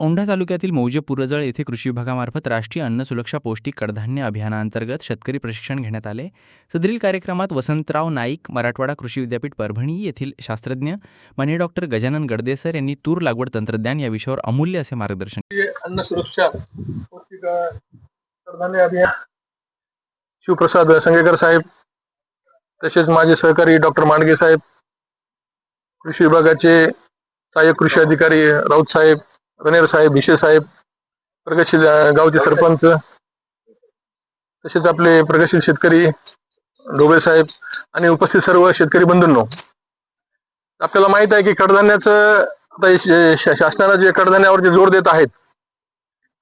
औंढा तालुक्यातील मौजे पुरजळ येथे कृषी विभागामार्फत राष्ट्रीय अन्न सुरक्षा पौष्टिक कडधान्य अभियानांतर्गत शेतकरी प्रशिक्षण घेण्यात आले. सदरील कार्यक्रमात वसंतराव नाईक मराठवाडा कृषी विद्यापीठ परभणी येथील शास्त्रज्ञ मान्य डॉक्टर गजानन गडदेसर यांनी तूर लागवड तंत्रज्ञान या विषयावर अमूल्य असे मार्गदर्शन अन्न सुरक्षा पौष्टिक कडधान्य अभियान शिवप्रसाद संगेकर साहेब तसेच माझे सहकारी डॉक्टर मांडगे साहेब कृषी विभागाचे सहाय्यक कृषी अधिकारी राऊत साहेब रनेर साहेब भिशे साहेब प्रगतशील गावचे सरपंच तसेच आपले प्रगतशील शेतकरी ढोबळे साहेब आणि उपस्थित सर्व शेतकरी बंधूंनो आपल्याला माहीत आहे की कडधान्याचं आता शा- शा- शासनानं जे कडधान्यावर जे जोर देत आहेत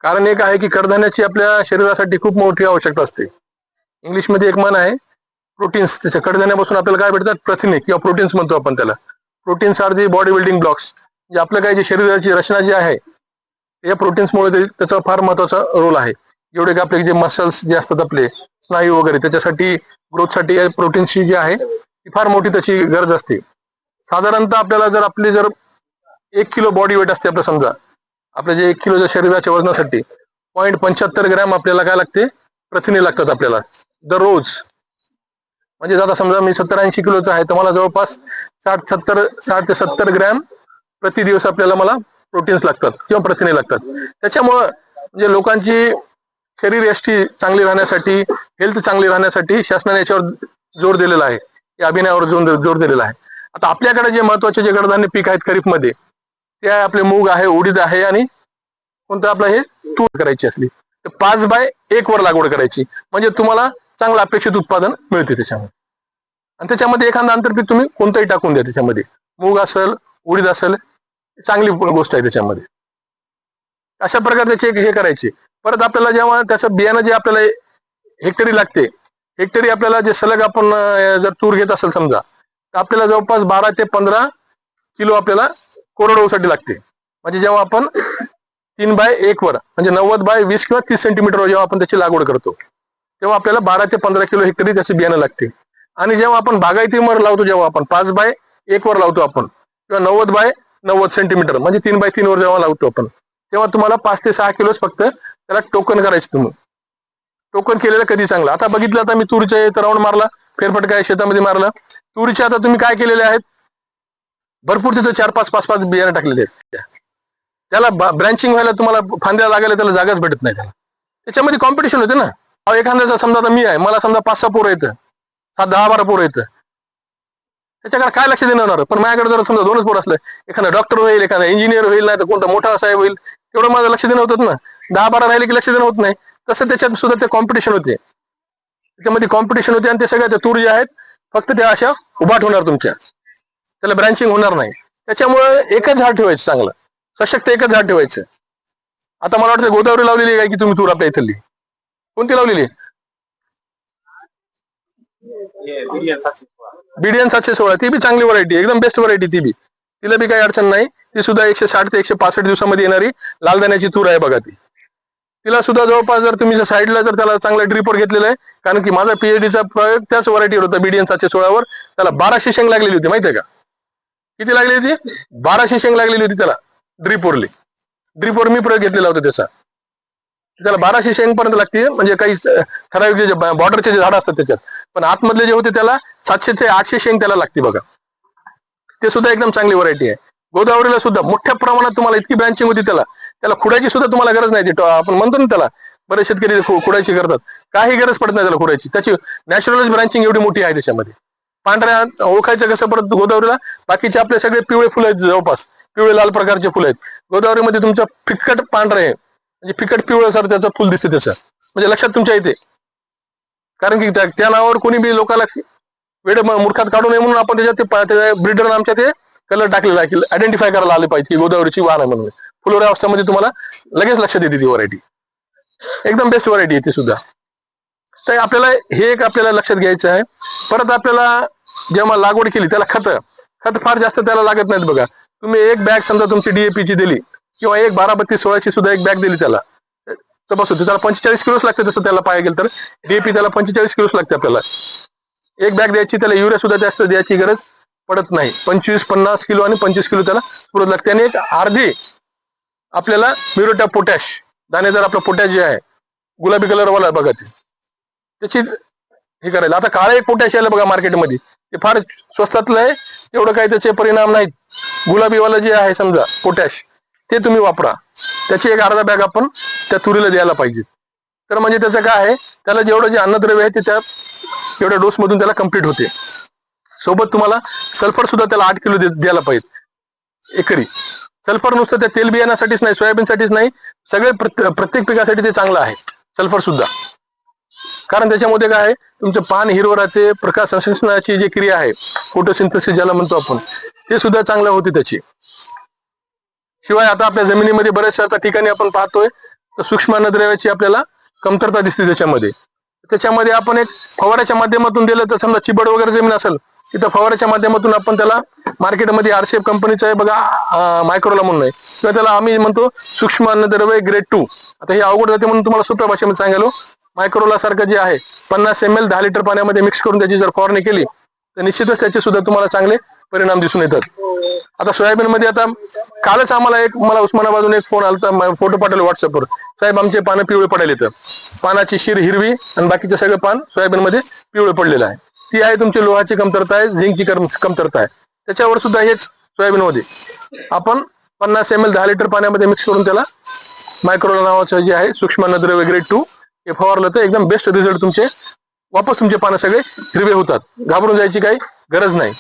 कारण एक आहे की कडधान्याची आपल्या शरीरासाठी खूप मोठी आवश्यकता असते. इंग्लिशमध्ये एक म्हण आहे प्रोटीन्स त्याच्या कडधान्यापासून आपल्याला काय भेटतात? प्रथिने किंवा प्रोटीन्स म्हणतो आपण त्याला. Proteins are the body building blocks जे आपलं काय जे शरीराची रचना जी आहे या प्रोटीन्समुळे त्याचा फार महत्त्वाचा रोल आहे. जेवढे की आपले जे मसल्स जे असतात आपले स्नायू वगैरे त्याच्यासाठी ग्रोथसाठी या प्रोटीन्सची जी आहे ती फार मोठी त्याची गरज असते. साधारणतः आपल्याला जर आपली जर एक किलो बॉडी वेट असते आपलं समजा आपल्या जे एक किलोच्या शरीराच्या वजनासाठी पॉईंट पंच्याहत्तर ग्रॅम आपल्याला काय लागते? प्रथिने लागतात आपल्याला. दररोज. म्हणजे आता समजा मी सत्तर ऐंशी किलोचा आहे तर मला जवळपास साठ सत्तर साठ ते सत्तर ग्रॅम प्रति दिवस आपल्याला मला प्रोटीन्स लागतात किंवा प्रथिने लागतात. त्याच्यामुळं म्हणजे लोकांची शरीर यष्टी चांगली राहण्यासाठी हेल्थ चांगली राहण्यासाठी शासनाने याच्यावर जोर दिलेला आहे. या अभिनयावर जोर जोर दिलेला आहे. आता आपल्याकडे जे महत्त्वाचे जे कडधान्य पीक आहेत खरीपमध्ये ते आहे आपले मूग आहे उडीद आहे आणि कोणतं आपलं हे तूर करायची असली. तर पाच बाय एक वर लागवड करायची. म्हणजे तुम्हाला चांगलं अपेक्षित उत्पादन मिळते त्याच्यामध्ये. आणि त्याच्यामध्ये एखादं आंतरपीक तुम्ही कोणतंही टाकून द्या त्याच्यामध्ये. मूग असेल उडीद असेल चांगली गोष्ट आहे त्याच्यामध्ये. अशा प्रकारे त्याचे हे करायचे. परत आपल्याला जेव्हा त्याचं बियाणं जे आपल्याला हेक्टरी लागते हेक्टरी आपल्याला जे सलग आपण जर तूर घेत असेल समजा तर आपल्याला जवळपास बारा ते पंधरा किलो आपल्याला कोरडवाहूसाठी लागते. म्हणजे जेव्हा आपण तीन बाय एक वर म्हणजे नव्वद बाय वीस किंवा तीस सेंटीमीटर जेव्हा आपण त्याची लागवड करतो तेव्हा आपल्याला बारा ते पंधरा किलो हेक्टरी त्याचे बियाणं लागते. आणि जेव्हा आपण बागायतीवर लावतो जेव्हा आपण पाच बाय एक वर लावतो आपण किंवा नव्वद बाय नव्वद सेंटीमीटर म्हणजे तीन बाय तीन वर जेव्हा लावतो आपण तेव्हा तुम्हाला पाच ते सहा किलोच फक्त त्याला टोकन करायचं तुम्ही. टोकन केलेलं कधी चांगलं? आता बघितलं आता मी तुरीच्या इथं राऊंड मारला फेरफटका शेतामध्ये मारला. तुरीचे आता तुम्ही काय केलेले आहेत? भरपूर तिथं चार पाच पाच पाच बियाणे टाकलेले आहेत. त्याला ब्रँचिंग व्हायला तुम्हाला फांद्या लागायला त्याला जागाच भेटत नाही त्याला. त्याच्यामध्ये कॉम्पिटिशन होते ना. एखाद्याचा समजा आता मी आहे मला समजा पाच सहा पोरं येतं सात दहा बारा पोरं येतं त्याच्याकडे काय लक्ष देणार होणार? पण माझ्याकडे जर समजा दोनच पोर असलं एखादा डॉक्टर होईल एखादा इंजिनियर होईल नाही तर कोणता मोठा साहेब होईल तेवढं माझं लक्ष देणं होतं ना. दहा बारा राहिले की लक्ष देणं होत नाही. तसं त्याच्यात सुद्धा ते कॉम्पिटिशन होते. त्याच्यामध्ये कॉम्पिटिशन होते आणि ते सगळ्या त्या तूर जे आहेत फक्त त्या अशा उभाट होणार तुमच्या. त्याला ब्रँचिंग होणार नाही. त्याच्यामुळे एकच झाड ठेवायचं चांगलं. सशक्त एकच झाड ठेवायचं. आता मला वाटतं गोदावरी लावलेली आहे की तुम्ही तूर आपल्या इथली? कोणती लावलेली आहे? बीडीएन सातशे सोळा ती बी चांगली व्हरायटी एकदम बेस्ट व्हरायटी ती बी. तिला बी काही अडचण नाही. ती सुद्धा एकशे साठ ते एकशे पासष्ट दिवसामध्ये येणारी लाल दाण्याची तूर आहे बघा ती. तिला सुद्धा जवळपास जर तुम्ही साईडला जर त्याला चांगलं ड्रिपर घेतलेलं आहे कारण की माझा पीएचडीचा प्रयोग त्याच व्हरायटीवर होता बीडीएन सातशे सोळावर त्याला बाराशे शेंग लागलेली होती माहितीये का? किती लागली होती? बाराशे शेंग लागलेली होती त्याला ड्रिपवरली ड्रीपवर मी प्रयोग घेतलेला होता त्याचा. त्याला बाराशे शेंग पर्यंत लागते. म्हणजे काही ठराविक जे बॉर्डरचे जे झाडं असतात त्याच्यात. पण आतमधले जे होते त्याला सातशे ते आठशे शेंग त्याला लागते बघा. ते सुद्धा एकदम चांगली व्हरायटी आहे. गोदावरीला सुद्धा मोठ्या प्रमाणात तुम्हाला इतकी ब्रँचिंग होती त्याला. त्याला खुडायची सुद्धा तुम्हाला गरज नाही. आपण म्हणतो ना त्याला बरेच शेतकरी खु- खुडायची करतात. काही गरज पडत नाही त्याला खुडायची. त्याची नॅचरलच ब्रँचिंग एवढी मोठी आहे त्याच्यामध्ये. पांढऱ्या ओळखायचं कसं परत गोदावरीला? बाकीचे आपले सगळे पिवळे फुलं आहेत जवळपास. पिवळे लाल प्रकारचे फुलं आहेत. गोदावरीमध्ये तुमचं फिकट पांढरं आहे. म्हणजे फिकट पिवळसर त्याचं फुल दिसते त्याचं. म्हणजे लक्षात तुमच्या येते कारण की त्या नावावर कोणी बी लोकांना वेळ मूर्खात काढू नये म्हणून आपण त्याच्यात ते ब्रिडर आमच्या ते कलर टाकलेला आहे की आयडेंटिफाय करायला आले पाहिजे. की गोदावरीची वाहन आहे म्हणून. फुलोऱ्या अवस्थेमध्ये तुम्हाला लगेच लक्षात येते ती व्हरायटी एकदम बेस्ट व्हरायटी आहे ती सुद्धा. तर आपल्याला हे एक आपल्याला लक्षात घ्यायचं आहे. परत आपल्याला जेव्हा लागवड केली त्याला खत. खत फार जास्त त्याला लागत नाहीत बघा. तुम्ही एक बॅग समजा तुमची डीएपी ची दिली किंवा एक बारा बत्तीस सोळाची सुद्धा एक बॅग दिली त्याला. तर बसू त्याला पंचेचाळीस किलोच लागते तसं त्याला पाया गेलं तर. डीएपी त्याला पंचेचाळीस किलोच लागते आपल्याला. एक बॅग द्यायची त्याला युरिया सुद्धा जास्त द्यायची गरज पडत नाही. पंचवीस पन्नास किलो आणि पंचवीस किलो त्याला पुरत लागते. आणि एक अर्धी आपल्याला म्युरेट पोटॅश. दाणेदार आपलं पोटॅश जे आहे गुलाबी कलर वाला बघा ते. त्याची हे करायला. आता काळं एक पोटॅश यायला बघा मार्केटमध्ये. ते फार स्वस्तातलं आहे. एवढं काही त्याचे परिणाम नाहीत. गुलाबीवाला जे आहे समजा पोटॅश. ते तुम्ही वापरा. त्याची एक अर्धा बॅग आपण त्या तुरीला द्यायला पाहिजे. तर म्हणजे त्याचं काय आहे? त्याला जेवढं जे अन्नद्रव्य आहे ते त्या एवढ्या डोस मधून त्याला कंप्लीट होते. सोबत तुम्हाला सल्फर सुद्धा त्याला आठ किलो दे- द्यायला पाहिजे. एकरी. सल्फर नुसतं त्या तेल बियाण्यासाठीच नाही सोयाबीनसाठीच नाही. सगळे प्रत्येक पिकासाठी ते चांगलं आहे. सल्फर सुद्धा. कारण त्याच्यामध्ये काय आहे? तुमचं पान हिरवं राहते प्रकाश संश्लेषणाची जी क्रिया आहे फोटोसिंथसिस ज्याला म्हणतो आपण ते सुद्धा चांगलं होते त्याची. शिवाय आता आपल्या जमिनीमध्ये बऱ्याचशा आता ठिकाणी आपण पाहतोय तर सूक्ष्म अन्नद्रव्याची आपल्याला कमतरता दिसते त्याच्यामध्ये. त्याच्यामध्ये आपण एक फवाऱ्याच्या माध्यमातून दिलं तर समजा चिबड वगैरे जमीन असेल तिथं फवाऱ्याच्या माध्यमातून आपण त्याला मार्केटमध्ये आरसीएफ कंपनीचं आहे बघा मायक्रोला म्हणून आहे. किंवा त्याला आम्ही म्हणतो सूक्ष्म अन्नद्रव्य ग्रेड टू आता हे अवघड जाते म्हणून तुम्हाला सोप्या भाषेमध्ये सांगालो मायक्रोला सारखं जे आहे पन्नास एम एल दहा लिटर पाण्यामध्ये मिक्स करून त्याची जर फवारणी केली तर निश्चितच त्याचे सुद्धा तुम्हाला चांगले परिणाम दिसून येतात. आता सोयाबीन मध्ये आता कालच आम्हाला एक मला उस्मानाबादून एक फोन आला फोटो पाठवले व्हॉट्सअपवर साहेब आमचे पानं पिवळे पडायला येतं पानाची शिर हिरवी आणि बाकीचे सगळे पान सोयाबीन मध्ये पिवळे पडलेलं आहे. ती आहे तुमची लोहाची कमतरता आहे झिंकची कमतरता आहे. त्याच्यावर सुद्धा हेच सोयाबीन मध्ये आपण पन्नास एम एल दहा लिटर पाण्यामध्ये मिक्स करून त्याला मायक्रोला नावाचं जे आहे सूक्ष्म नद्र वगैरे टू हे फवारलं तर एकदम बेस्ट रिझल्ट तुमचे वापस तुमचे पानं सगळे हिरवे होतात. घाबरून जायची काही गरज नाही.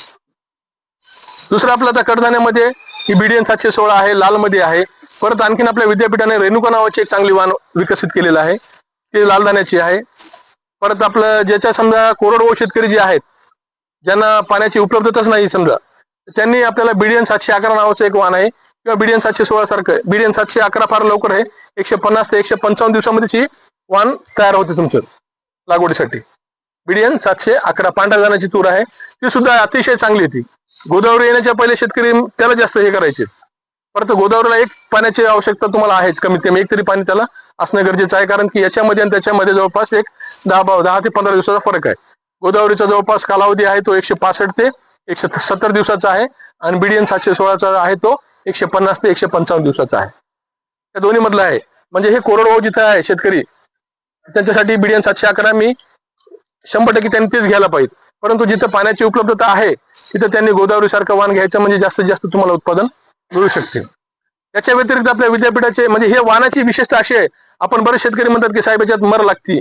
दुसरं आपलं आता कडधान्यामध्ये ही बीडीएन सातशे सोळा आहे लालमध्ये आहे. परत आणखीन आपल्या विद्यापीठाने रेणुका नावाची एक चांगली वाण विकसित केलेलं आहे. ते लालदाण्याची आहे. परत आपलं ज्याच्या समजा कोरडवाहू शेतकरी जे आहेत ज्यांना पाण्याची उपलब्धताच नाही समजा त्यांनी आपल्याला बीडीएन सातशे अकरा नावाचं एक वाण आहे किंवा बीडीएन सातशे सोळा सारखं बीडीएन सातशे अकरा फार लवकर आहे. एकशे पन्नास ते एकशे पंचावन्न दिवसामध्ये ही वाण तयार होते तुमचं लागवडीसाठी. बीडीएन सातशे अकरा पांढऱ्या दाण्याची तूर आहे. ती सुद्धा अतिशय चांगली होती गोदावरी येण्याच्या पहिले शेतकरी त्याला जास्त हे करायचे. परंतु गोदावरीला एक पाण्याची आवश्यकता तुम्हाला आहेच कमीत कमी एक तरी पाणी त्याला असणं गरजेचं आहे. कारण की याच्यामध्ये आणि त्याच्यामध्ये जवळपास एक दहा दहा ते पंधरा दिवसाचा फरक आहे. गोदावरीचा जवळपास कालावधी आहे तो एकशे पासष्ट ते एकशे सत्तर दिवसाचा आहे आणि बीडीएन सातशे सोळाचा आहे तो एकशे पन्नास ते एकशे पंचावन्न दिवसाचा आहे. त्या दोन्ही मधला आहे. म्हणजे हे कोरडवाहू जिथं आहे शेतकरी त्यांच्यासाठी बीडीएन सातशे अकरा मी शंभर टक्के त्यांनी तेच घ्यायला पाहिजे. परंतु जिथं पाण्याची उपलब्धता आहे तिथं त्यांनी गोदावरी सारखं वाण घ्यायचं म्हणजे जास्तीत जास्त तुम्हाला उत्पादन मिळू शकते. त्याच्या व्यतिरिक्त आपल्या विद्यापीठाचे म्हणजे हे वाणाची विशेषता अशी आहे आपण बरेच शेतकरी म्हणतात की साहेब याच्यात मर लागती.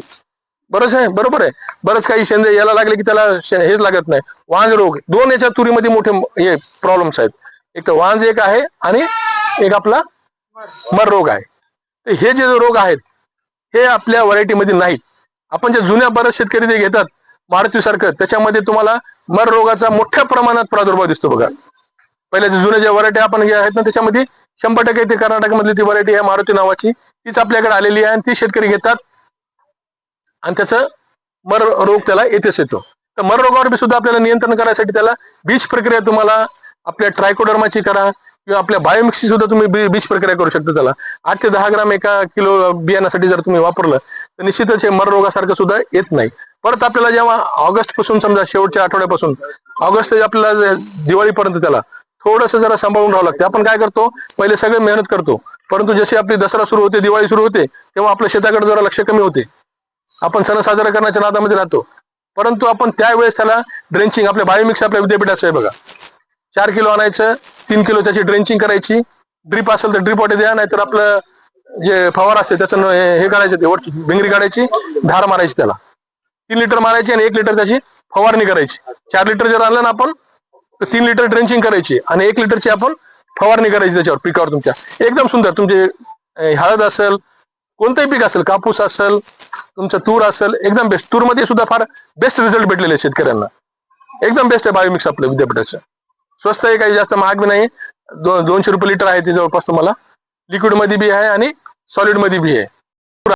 बरंच आहे बरोबर आहे. बरंच काही शेंदे याला लागले की त्याला हेच लागत नाही. वांज रोग दोन याच्या तुरीमध्ये मोठे हे प्रॉब्लेम्स आहेत. एक तर वांज एक आहे आणि एक आपला मर रोग आहे. तर हे जे रोग आहेत हे आपल्या व्हरायटीमध्ये नाहीत. आपण जे जुन्या बरेच शेतकरी ते घेतात मारुती सारखं त्याच्यामध्ये तुम्हाला मर रोगाचा मोठ्या प्रमाणात प्रादुर्भाव दिसतो बघा. पहिल्या जे जुन्या ज्या व्हरायटी आपण ज्या आहेत ना त्याच्यामध्ये शंभर टक्के ते कर्नाटकमधली ती व्हरायटी आहे मारुती नावाची तीच आपल्याकडे आलेली आहे आणि ती शेतकरी घेतात. आणि त्याचं मर रोग त्याला येतेच येतो. तर मर रोगावर बी सुद्धा आपल्याला नियंत्रण करायसाठी त्याला बीज प्रक्रिया तुम्हाला आपल्या ट्रायकोडर्माची करा किंवा आपल्या बायोमिक्सची सुद्धा तुम्ही बी- बीज प्रक्रिया करू शकता त्याला. आठ ते दहा ग्राम एका किलो बियाण्यासाठी जर तुम्ही वापरलं तर निश्चितच हे मर रोगासारखं सुद्धा येत नाही. परत आपल्याला जेव्हा ऑगस्टपासून समजा शेवटच्या आठवड्यापासून ऑगस्ट आपल्याला दिवाळीपर्यंत त्याला थोडंसं जरा सांभाळून राहावं लागते. आपण काय करतो पहिले सगळे मेहनत करतो. परंतु जशी आपली दसरा सुरू होते दिवाळी सुरू होते तेव्हा आपल्या शेताकडे जरा लक्ष कमी होते. आपण सण साजरा करण्याच्या नादामध्ये राहतो. परंतु आपण त्यावेळेस त्याला ड्रेंचिंग आपल्या बायोमिक्स आपल्या विद्यापीठाचं आहे बघा. चार किलो आणायचं तीन किलो त्याची ड्रेंचिंग करायची. ड्रीप असेल तर ड्रीप वाटे द्या नाहीतर आपलं जे फवार असते त्याचं हे करायचं ते वरची भिंगरी काढायची धार मारायची त्याला. तीन लिटर मारायची आणि एक लिटर त्याची फवारणी करायची. चार लिटर जर आणलं ना आपण तर तीन लिटर ड्रेंचिंग करायची आणि एक लिटरची आपण फवारणी करायची त्याच्यावर पिकावर तुमच्या. एकदम सुंदर. तुमचे हळद असेल कोणतंही पीक असेल कापूस असेल तुमचं तूर असेल एकदम बेस्ट तूरमध्ये सुद्धा फार बेस्ट रिझल्ट भेटलेले आहेत शेतकऱ्यांना. एकदम बेस्ट आहे बायोमिक्स आपलं विद्यापीठाचं. स्वस्त आहे काही जास्त महाग बी नाही. दोनशे रुपये लिटर आहे ते जवळपास तुम्हाला. लिक्विडमध्ये बी आहे आणि सॉलिडमध्ये बी आहे.